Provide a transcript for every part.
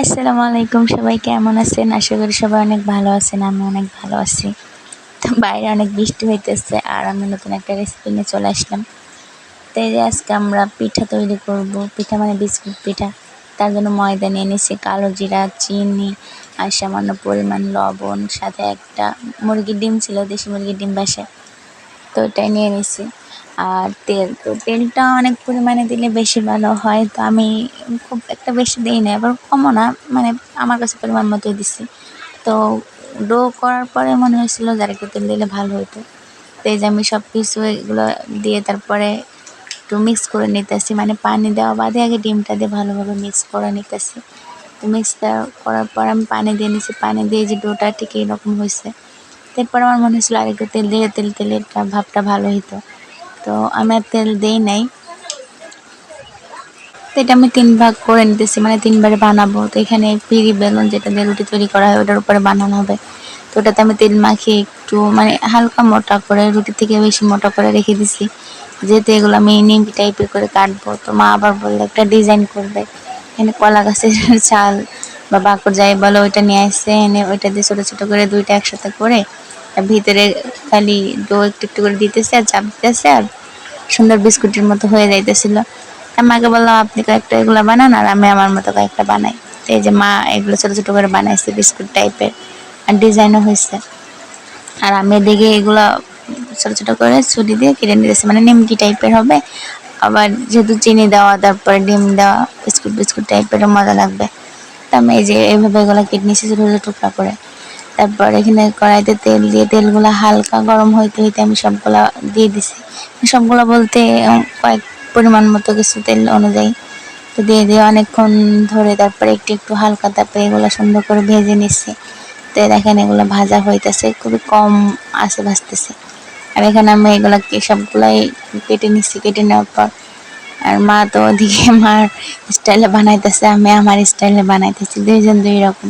আসসালামু আলাইকুম, সবাই কেমন আছেন? আশা করি সবাই অনেক ভালো আছেন, আমি অনেক ভালো আছি। তো বাইরে অনেক বৃষ্টি হইতেছে আর আমি নতুন একটা রেসিপি নিয়ে চলে আসলাম। তো এই যে আজকে আমরা পিঠা তৈরি করব, পিঠা মানে বিস্কুট পিঠা। তার জন্য ময়দা নিয়ে নিয়েছি কালো জিরা, চিনি আর সামান্য পরিমাণ লবণ, সাথে একটা মুরগির ডিম ছিল, দেশি মুরগির ডিম বাসে তো ওটাই নিয়ে নিয়েছি আর তেল, তো তেলটা অনেক পরিমাণে দিলে বেশি ভালো হয়। তো আমি খুব একটা বেশি দিই না এবার কমও না মানে আমার কাছে পরিমাণ মতোই দিছি। তো ডো করার পরে মনে হয়েছিল যে আরেকটু তেল দিলে ভালো হতো তো এই যে আমি সব কিছু এগুলো দিয়ে তারপরে একটু মিক্স করে নিতেছি মানে পানি দেওয়া বাদে আগে ডিমটা দিয়ে ভালোভাবে মিক্স করে নিতেছি। তো মিক্স করার পর আমি পানি দিয়ে নিছি, পানি দিয়ে যে ডোটা ঠিক এরকম হয়েছে তারপর আমার মনে হয়েছিল আরেকটু তেল দিয়ে তেল তেলের ভাবটা ভালো হতো তো আমি আর তেল দেই নাই। তো এটা আমি তিন ভাগ করে নিতেছি মানে তিনবারে বানাবো। তো এখানে পিড়ি বেলুন যেটা দিয়ে রুটি তৈরি করা হয়, ওটার উপরে বানানো হবে। তো ওটাতে আমি তেল মাখিয়ে একটু মানে হালকা মোটা করে, রুটি থেকে বেশি মোটা করে রেখে দিছি। যেহেতু এগুলো আমি নিমকি টাইপের করে কাটবো, তো মা আবার বলল, একটা ডিজাইন করবে। এখানে কলা গাছের চাল বা বাকর যাই বলো, ওইটা নিয়ে আসছে। এনে ওইটা দিয়ে ছোটো ছোটো করে দুইটা একসাথে করে ভিতরে খালি ডো একটু একটু করে দিতেছে আর চাপ দিতেছে আর সুন্দর বিস্কুটের মতো হয়ে যাইতেছিল। মাকে বললাম, আপনি কয়েকটা এগুলো বানান আর আমি আমার মতো কয়েকটা বানাই। এই যে মা এগুলো ছোটো ছোটো করে বানাইছে, বিস্কুট টাইপের, আর ডিজাইনও হয়েছে। আর আমি এদিকে এগুলো ছোটো ছোটো করে ছুরি দিয়ে কেটে নিতেছি মানে নিমকি টাইপের হবে। আবার যেহেতু চিনি দেওয়া, তারপরে ডিম দেওয়া, বিস্কুট বিস্কুট টাইপেরও মজা লাগবে। তো আমি এই যে এইভাবে এগুলো কেটে নিয়েছি ছোটো ছোটো টুকরা করে। তারপর এখানে কড়াইতে তেল দিয়ে তেলগুলো হালকা গরম হইতে হইতে আমি সবগুলা দিয়ে দিছি। সবগুলো বলতে কয়েক পরিমাণ মতো কিছু তেল অনুযায়ী তো দিয়ে দিয়ে অনেকক্ষণ ধরে তারপরে একটু একটু হালকা তারপরে এগুলো সুন্দর করে ভেজে নিচ্ছি। তো দেখেন এগুলো ভাজা হইতেছে, খুবই কম আসে ভাজতেছে। আর এখানে আমি এগুলোকে সবগুলাই কেটে নিচ্ছি, কেটে নেওয়ার পর। আর মা তো ওদিকে মার স্টাইলে বানাইতেছে, আমি আমার স্টাইলে বানাইতেছি, দুইজন দুই রকম।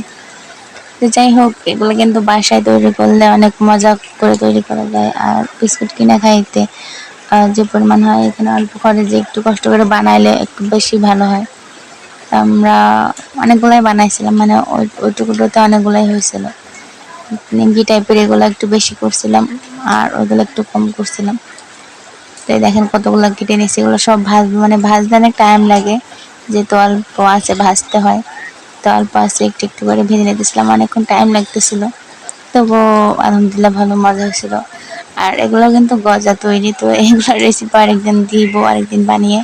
তো যাই হোক, এগুলো কিন্তু বাসায় তৈরি করলে অনেক মজা করে তৈরি করা যায়। আর বিস্কুট কিনে খাইতে যে পরিমাণ হয়, এখানে অল্প খরচে একটু কষ্ট করে বানাইলে একটু বেশি ভালো হয়। আমরা অনেকগুলাই বানাইছিলাম মানে ওই ওইটুকুটোতে অনেকগুলাই হয়েছিল। নিমকি টাইপের এগুলো একটু বেশি করছিলাম, আর ওইগুলো একটু কম করছিলাম। তাই দেখেন কতগুলো কেটে নিয়েছি, এগুলো সব ভাজ মানে ভাজতে অনেক টাইম লাগে, যেহেতু অল্প আছে, ভাজতে হয়। তো অল্প আছে একটু একটু করে ভেজে নিতেছিলাম, অনেকক্ষণ টাইম লাগতেছিল। তবুও আলহামদুলিল্লাহ ভালো, মজা হয়েছিল। আর এগুলো কিন্তু গজা তৈরি, তো এগুলোর রেসিপি আরেকদিন দিব, আরেকদিন বানিয়ে।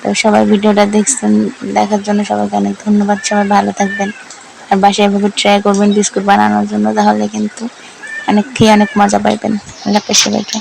তো সবাই ভিডিওটা দেখছেন, দেখার জন্য সবাইকে অনেক ধন্যবাদ। সবাই ভালো থাকবেন। আর বাসায় এভাবে ট্রাই করবেন, বিস্কুট বানানোর জন্য, তাহলে কিন্তু অনেক খেয়ে অনেক মজা পাইবেন। আল্লাহ সবাইকে।